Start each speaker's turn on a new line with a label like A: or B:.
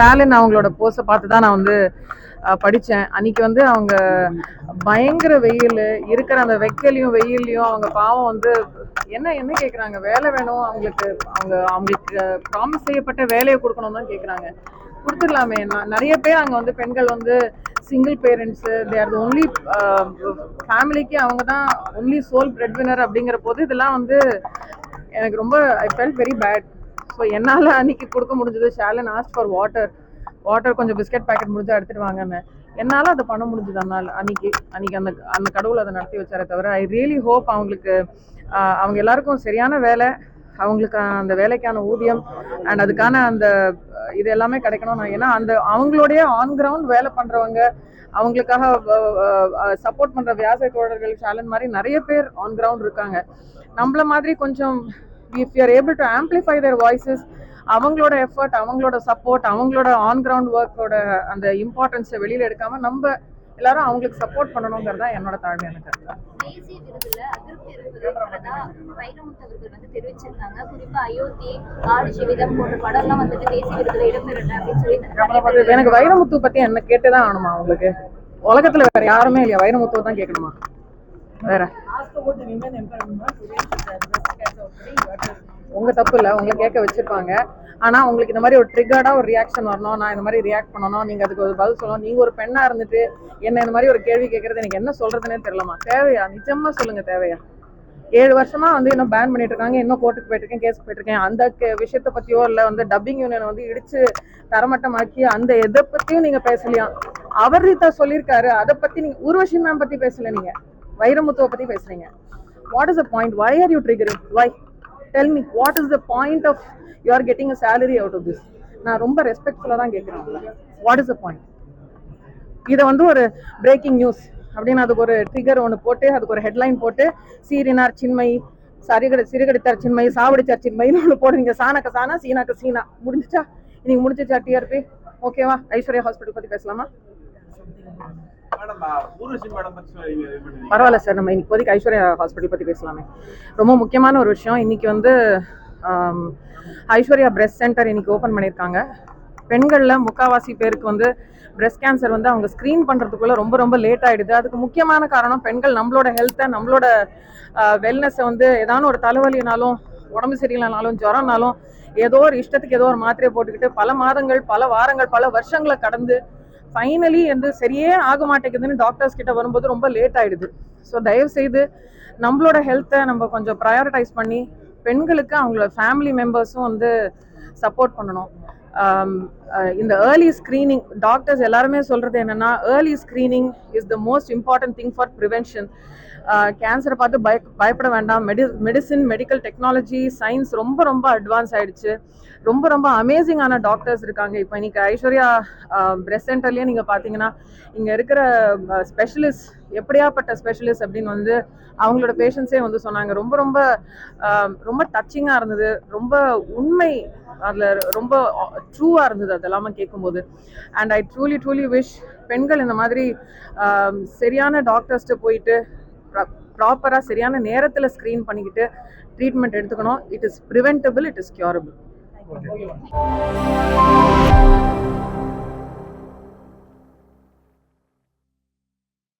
A: ஸ்டாலின் அவங்களோட போஸை பார்த்து தான் நான் வந்து படித்தேன் படிச்சேன். அன்னைக்கு வந்து அவங்க பயங்கர வெயில் இருக்கிற அந்த வெக்கலையும் வெயில்லையும் அவங்க பாவம் வந்து என்ன என்ன கேட்குறாங்க வேலை வேணும் அவங்களுக்கு அவங்க அவங்களுக்கு ப்ராமிஸ் செய்யப்பட்ட வேலையை கொடுக்கணும் தான் கேட்குறாங்க கொடுத்துடலாமே. நான் நிறைய பேர் அங்கே வந்து பெண்கள் வந்து single parents they are the only ஃபேமிலிக்கு அவங்க தான் ஒன்லி சோல் பிரெட் வினர் அப்படிங்கிற போது இதெல்லாம் வந்து எனக்கு ரொம்ப I felt very bad so என்னால் அன்னைக்கு கொடுக்க முடிஞ்சது ஷாலன் ஆஸ்ட் ஃபார் வாட்டர் வாட்டர் கொஞ்சம் பிஸ்கட் பேக்கெட் முடிஞ்சால் எடுத்துட்டு வாங்கன்னு. என்னால் அதை பண்ண முடிஞ்சது அதனால் அன்னைக்கு அன்னைக்கு அந்த அந்த கடவுள் அதை நடத்தி வச்சாரே தவிர ஐ ரியலி ஹோப் அவங்களுக்கு அவங்க எல்லாருக்கும் சரியான வேலை அவங்களுக்கு அந்த வேலைக்கான ஊதியம் அண்ட் அதுக்கான அந்த இது எல்லாமே கிடைக்கணும். நான் ஏன்னா அந்த அவங்களுடைய ஆன் கிரவுண்ட் வேலை பண்ணுறவங்க அவங்களுக்காக சப்போர்ட் பண்ணுற வியாச தோழர்கள் சேலன் மாதிரி நிறைய பேர் ஆன் கிரவுண்ட் இருக்காங்க. நம்மள மாதிரி கொஞ்சம் if you are able to amplify their voices அவங்களோட எஃபர்ட் அவங்களோட சப்போர்ட் அவங்களோட ஆன் கிரவுண்ட் ஒர்க்கோட அந்த இம்பார்ட்டன்ஸை வெளியில எடுக்காம நம்ம எல்லாரும் அவங்களுக்கு சப்போர்ட் பண்ணணுங்கிறது தான் என்னோட தாழ்மையான கருத்து
B: தேசிய விருதுல அதிருப்தி இருப்பதா வைரமுத்து அவர்கள் வந்து தெரிவிச்சிருக்காங்க. குறிப்பா அயோத்தி ஆடு ஜீவிதம் போன்ற படம்லாம் வந்துட்டு தேசிய விருதுல இடம்பெறல அப்படின்னு சொல்லி நிறைய பேர்
A: எனக்கு வைரமுத்து பத்தி என்ன கேட்டுதான் ஆகணுமா உங்களுக்கு? உலகத்துல வேற யாருமே இல்லையா? வைரமுத்துவை தான் கேட்கணுமா? வேற? உங்க தப்பு இல்ல உங்களை கேட்க வச்சிருப்பாங்க. ஆனா உங்களுக்கு இந்த மாதிரி ஒரு ட்ரிகர்டா ஒரு ரியாக்ஷன் வரணும் நான் இந்த மாதிரி ரியாக்ட் பண்ணணும் நீங்க அதுக்கு ஒரு பதில் சொல்லணும் நீங்க ஒரு பெண்ணா இருந்துட்டு என்ன இந்த மாதிரி ஒரு கேள்வி கேட்கறது எனக்கு என்ன சொல்றதுன்னே தெரியலமா தேவையா? நிஜமா சொல்லுங்க தேவையா? ஏழு வருஷமா வந்து இன்னும் பேன் பண்ணிட்டு இருக்காங்க இன்னும் கோர்ட்டுக்கு போயிட்டு இருக்கேன் கேஸ் போயிட்டு இருக்கேன் அந்த விஷயத்தை பத்தியோ இல்ல வந்து டப்பிங் யூனியன் வந்து இடிச்சு தரமட்டமாக்கி அந்த எதை பத்தியும் நீங்க பேசலையா? அவர் ரீதா சொல்லியிருக்காரு அதை பத்தி நீங்க ஊர்வஷி மேம் பத்தி பேசல நீங்க. வைரமுத்துவ பத்தி பேசுறீங்க. What is the point why are you triggering why tell me what is the point of you are getting a salary out of this நான் ரொம்ப ரெஸ்பெக்ட்ஃபுல்லாக தான் கேட்குறேன் வாட் இஸ் த பாயிண்ட் இதை வந்து ஒரு பிரேக்கிங் நியூஸ் அப்படின்னு அதுக்கு ஒரு ட்ரிகர் ஒன்று போட்டு அதுக்கு ஒரு ஹெட்லைன் போட்டு சீரினார் சின்மை சரிகடை சிறுகடித்தார் சின்மை சாவடிச்சார் சின்மைன்னு ஒன்று போடுவீங்க சாணக்க சானா சீனாக்க சீனா. முடிஞ்சிச்சா? இன்னைக்கு முடிஞ்சிச்சா டிஆர்பி ஓகேவா ஐஸ்வர்யா ஹாஸ்பிட்டல் பற்றி பேசலாமா? பரவாயில்ல சார். நம்ம இப்போதைக்கு ஐஸ்வர்யா ஹாஸ்பிட்டல் பற்றி பேசலாமே. ரொம்ப முக்கியமான ஒரு விஷயம். இன்னைக்கு வந்து ஐஸ்வர்யா பிரெஸ்ட் சென்டர் இன்னைக்கு ஓப்பன் பண்ணியிருக்காங்க. பெண்களில் முக்காவாசி பேருக்கு வந்து பிரெஸ்ட் கேன்சர் வந்து அவங்க ஸ்க்ரீன் பண்ணுறதுக்குள்ளே ரொம்ப ரொம்ப லேட் ஆகிடுது அதுக்கு முக்கியமான காரணம் பெண்கள் நம்மளோட ஹெல்த்தை நம்மளோட வெல்னஸை வந்து ஏதான ஒரு தலைவலினாலும் உடம்பு சரியில்லைனாலும் ஜுரம்னாலும் ஏதோ ஒரு இஷ்டத்துக்கு ஏதோ ஒரு மாத்திரையை போட்டுக்கிட்டு பல மாதங்கள் பல வாரங்கள் பல வருஷங்களை கடந்து ஃபைனலி வந்து சரியே ஆக மாட்டேங்குதுன்னு டாக்டர்ஸ் கிட்ட வரும்போது ரொம்ப லேட் ஆயிடுது. ஸோ தயவு செய்து நம்மளோட ஹெல்த்தை நம்ம கொஞ்சம் ப்ரையாரிட்டைஸ் பண்ணி பெண்களுக்கு அவங்களோட ஃபேமிலி மெம்பர்ஸும் வந்து சப்போர்ட் பண்ணணும். இந்த ஏர்லி ஸ்க்ரீனிங் டாக்டர்ஸ் எல்லாருமே சொல்கிறது என்னென்னா early screening is the most important thing for prevention கேன்சரை பார்த்து பய பயப்பட வேண்டாம். மெடி மெடிசின் மெடிக்கல் டெக்னாலஜி சயின்ஸ் ரொம்ப ரொம்ப அட்வான்ஸ் ஆகிடுச்சு ரொம்ப ரொம்ப அமேசிங்கான டாக்டர்ஸ் இருக்காங்க. இப்போ இன்னைக்கு ஐஸ்வர்யா பிரெஸ் சென்டர்லேயே நீங்கள் பார்த்தீங்கன்னா இங்கே இருக்கிற uh, ஸ்பெஷலிஸ்ட் எப்படியாப்பட்ட ஸ்பெஷலிஸ்ட் அப்படின்னு வந்து அவங்களோட பேஷண்ட்ஸே வந்து சொன்னாங்க. ரொம்ப ரொம்ப ரொம்ப டச்சிங்காக இருந்தது. ரொம்ப உண்மை அதில் ரொம்ப ட்ரூவாக இருந்தது அதெல்லாமே கேட்கும்போது and I truly truly wish பெண்கள் இந்த மாதிரி சரியான டாக்டர்ஸ்ட்டு போயிட்டு ப்ராப்பராக சரியான நேரத்தில் ஸ்க்ரீன் பண்ணிக்கிட்டு ட்ரீட்மெண்ட் எடுத்துக்கணும். It is preventable it is curable